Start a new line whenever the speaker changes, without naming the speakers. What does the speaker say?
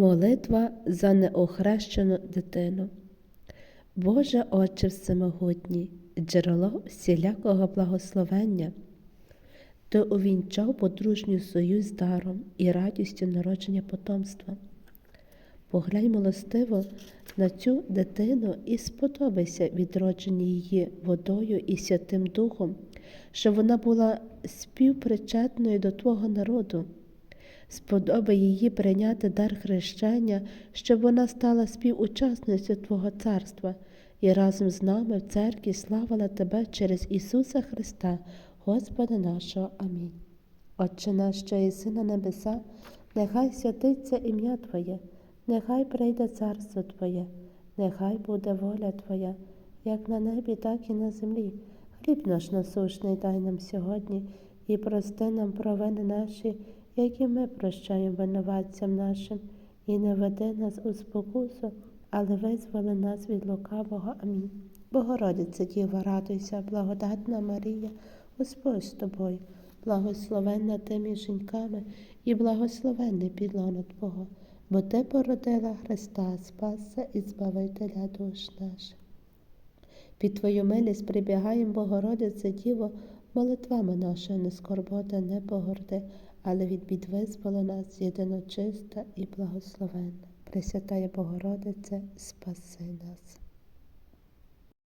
Молитва за неохрещену дитину. Боже Отче Всемогутній, джерело всілякого благословення, Ти увінчав подружній союз даром і радістю народження потомства. Поглянь милостиво на цю дитину і сподобайся відродженні її водою і Святим Духом, щоб вона була співпричетною до Твого народу. Сподобай її прийняти дар хрещення, щоб вона стала співучасницею Твого царства і разом з нами в церкві славила Тебе через Ісуса Христа, Господа нашого. Амінь. Отче наш, що єси на небеса, нехай святиться ім'я Твоє, нехай прийде царство Твоє, нехай буде воля Твоя, як на небі, так і на землі. Хліб наш насущний дай нам сьогодні і прости нам провини наші, які ми прощаємо винуватцям нашим, і не веди нас у спокусу, але визволи нас від лукавого. Амінь. Богородице Діва, радуйся, благодатна Марія, Господь з тобою, благословенна ти між жінками і благословенний підлона Твого, бо ти породила Христа, Спаса і Збавителя душ наших. Під Твою милість прибігаємо, Богородице Діво, молитвами наша не скорбота, не погорди, але від бід визволи нас єдиночиста і благословенна. Пресвятає Богородице, спаси нас.